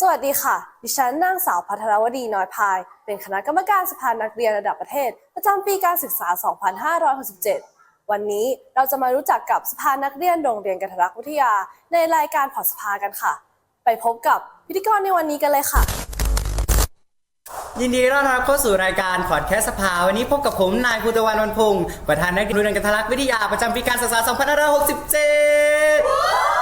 สวัสดีค่ะ ดิฉันนางสาวพัทรวดีน้อยพาย เป็นคณะกรรมการสภานักเรียนระดับประเทศ ประจำปีการศึกษา 2567 วันนี้เราจะมารู้จักกับสภานักเรียนโรงเรียนกันทรักษ์วิทยา ในรายการพอสภากันค่ะ ไปพบกับพิธีกรในวันนี้กันเลยค่ะ ยินดีต้อนรับเข้าสู่รายการพอดแคสต์สภา วันนี้พบกับผมนายภูตะวันวันพงศ์ประธานนักเรียนกันทลักษ์วิทยาประจำปีการศึกษา 2567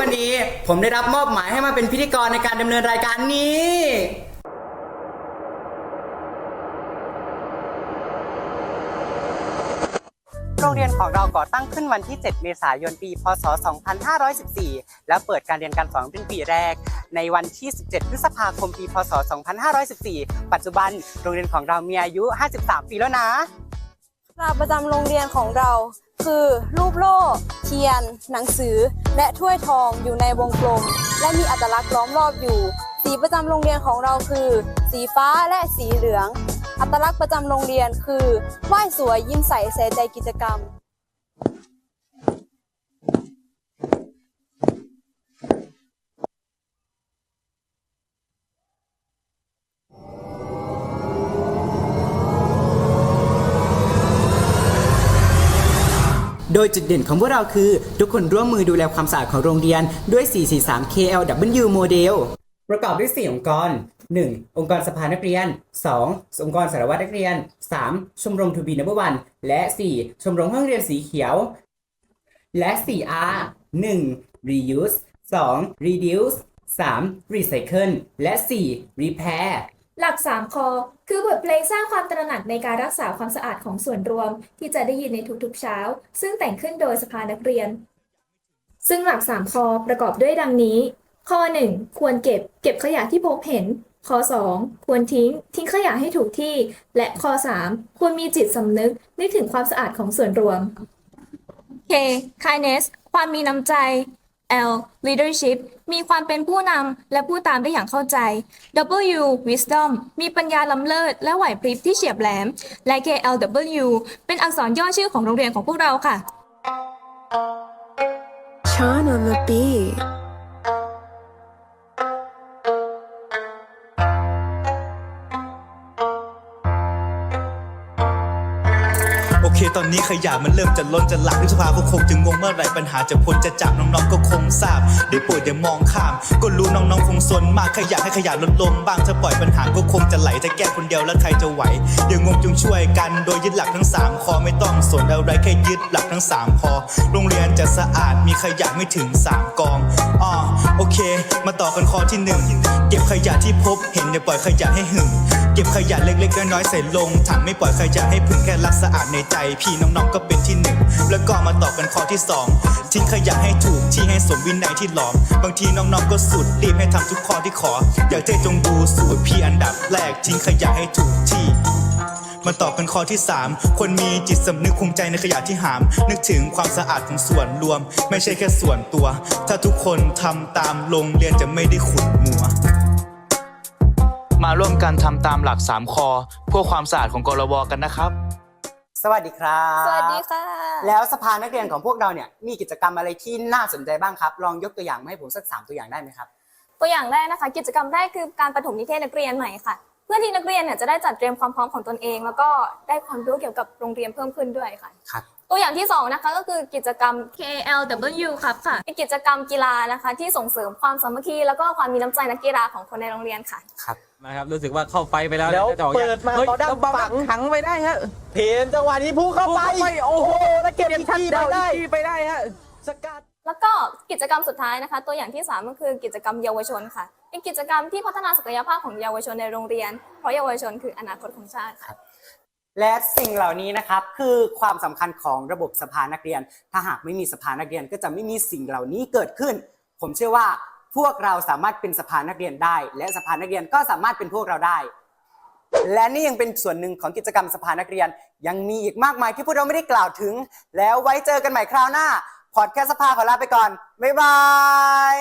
วันนี้ ผมได้รับมอบหมายให้มาเป็นพิธีกรในการดำเนินรายการนี้ โรงเรียนของเราก่อตั้งขึ้นวันที่ 7 เมษายน ปี พศ 2514 และเปิดการเรียนการสอนเป็นปีแรก ในวันที่ 17 พฤษภาคม ปี พศ 2514 ปัจจุบัน โรงเรียนของเรามีอายุ 53 ปีแล้วนะ ปลาประจำโรงเรียนของเรา คือรูปโล่เทียน หนังสือ และถ้วยทองอยู่ในวงกลม และมีอัตลักษณ์ล้อมรอบอยู่ สีประจำโรงเรียนของเราคือ สีฟ้าและสีเหลือง อัตลักษณ์ประจำโรงเรียนคือไหว้สวยยิ้มใสใส่ใจกิจกรรม ยจุดเด่นของพวกเราคือ ทุกคนร่วมมือดูแลความสะอาดของโรงเรียนด้วย 443 KLW โมเดลประกอบด้วย 4 องค์กร 1. องค์กรสภานักเรียน 2. องค์กรสารวัตรนักเรียน 3. ชมรมทูบีนับวันและ 4. ชมรมห้องเรียนสีเขียว และ 4R 1. reuse 2. reduce 3. recycle และ 4. repair หลัก 3 คอ คือบทเพลงสร้างความตระหนักในการรักษาความสะอาดของส่วนรวม ที่จะได้ยินในทุกๆเช้า ซึ่งแต่งขึ้นโดยสภานักเรียน ซึ่งหลัก 3 คอประกอบด้วยดังนี้ ข้อ 1 ควรเก็บ เก็บขยะที่พบเห็น ข้อ 2 ควรทิ้ง ทิ้งขยะให้ถูกที่ และข้อ 3 ควรมีจิตสำนึกนึกถึงความสะอาดของส่วนรวม K kindness ความมีน้ำใจ L leadership มีความเป็นผู้นำและผู้ตามได้อย่างเข้าใจ W wisdom มีปัญญาล้ำเลิศ และไหวพริบที่เฉียบแหลม และ KLW เป็นอักษรย่อชื่อของโรงเรียนของพวกเราค่ะ Sean on the beat. ตอนนี้ขยะมันเริ่มจะล้นจะหลักพฤษภาคมคงจะงงเมื่อไรปัญหาจะพ้นจะจากน้องๆก็คงทราบได้โปรดอย่ามองข้าม ก็รู้น้องๆคงสนมากขยะให้ขยะลดลงบ้างถ้าปล่อยปัญหาก็คงจะไหลถ้าแก้คนเดียวแล้วใครจะไหวอย่างงงจงช่วยกันโดยยึดหลักทั้งสามคอไม่ต้องสนอะไรแค่ยึดหลักทั้งสามพอโรงเรียนจะสะอาดมีขยะไม่ถึงสามกองอ๋อ โอเค มาต่อกันข้อที่หนึ่งเก็บขยะที่พบเห็นอย่าปล่อยขยะให้หึงเก็บขยะเล็กๆน้อยๆใส่ลงถังไม่ปล่อยขยะให้พึ่งแค่รักสะอาดในใจ พี่น้องๆก็เป็นที่หนึ่งแล้วก็มาต่อกันข้อที่สองทิ้งขยะให้ถูกที่ให้สมวินัยที่หลอม บางทีน้องๆก็สุดรีบให้ทำทุกข้อที่ขอ อยากเท่จงดูสูตรพี่อันดับแรกทิ้งขยะให้ถูกที่ มาต่อกันข้อที่ 3 คนมีจิตสำนึกภูมิใจในขยะที่หาม นึกถึงความสะอาดของส่วนรวม ไม่ใช่แค่ส่วนตัว ถ้าทุกคนทำตามโรงเรียนจะไม่ได้ขุดมัวมาร่วมกันทำตามหลัก 3 คอเพื่อความสะอาดของกรวกันนะครับ สวัสดีครับ สวัสดีค่ะ แล้วสภานักเรียนของพวกเราเนี่ยมีกิจกรรมอะไรที่น่าสนใจบ้างครับ ลองยกตัวอย่างมาให้ผมสักสามตัวอย่างได้ไหมครับ ตัวอย่างแรกนะคะ กิจกรรมแรกคือการประถมนิเทศนักเรียนใหม่ค่ะเพื่อที่นักเรียนเนี่ยจะได้จัดเตรียมความพร้อมของตนเอง แล้วก็ได้ความรู้เกี่ยวกับโรงเรียนเพิ่มขึ้นด้วยค่ะ ครับตัวอย่างที่สองนะคะก็คือกิจกรรม KLW ครับค่ะเป็นกิจกรรมกีฬานะคะ ที่ส่งเสริมความสามัคคีแล้วก็ความมีน้ำใจนักกีฬาของคนในโรงเรียนค่ะ ครับนะครับรู้สึกว่าเข้าไฟไปแล้วแล้วจะออกเปิดมาฮ้ยเขาดั้งต้องเบาๆฝังขังไปได้ฮะเพนจังหวะนี้พุ่งเข้าไปพุ่งเข้าไป โอ้โหแล้วเก็บอีกทีไปได้ที่ไปได้ฮะสกัด แล้วก็กิจกรรมสุดท้ายนะคะ ตัวอย่างที่สามก็คือกิจกรรมเยาวชนค่ะ เป็นกิจกรรมที่พัฒนาศักยภาพของเยาวชนในโรงเรียน เพราะเยาวชนคืออนาคตของชาติค่ะ และสิ่งเหล่านี้นะครับคือความสำคัญของระบบสภานักเรียน ถ้าหากไม่มีสภานักเรียนก็จะไม่มีสิ่งเหล่านี้เกิดขึ้น ผมเชื่อว่าพวกเราสามารถเป็นสภานักเรียนได้ และสภานักเรียนก็สามารถเป็นพวกเราได้ และนี่ยังเป็นส่วนหนึ่งของกิจกรรมสภานักเรียน ยังมีอีกมากมายที่พวกเราไม่ได้กล่าวถึง แล้วไว้เจอกันใหม่คราวหน้า พอดแคสต์สภาขอลาไปก่อน บ๊ายบาย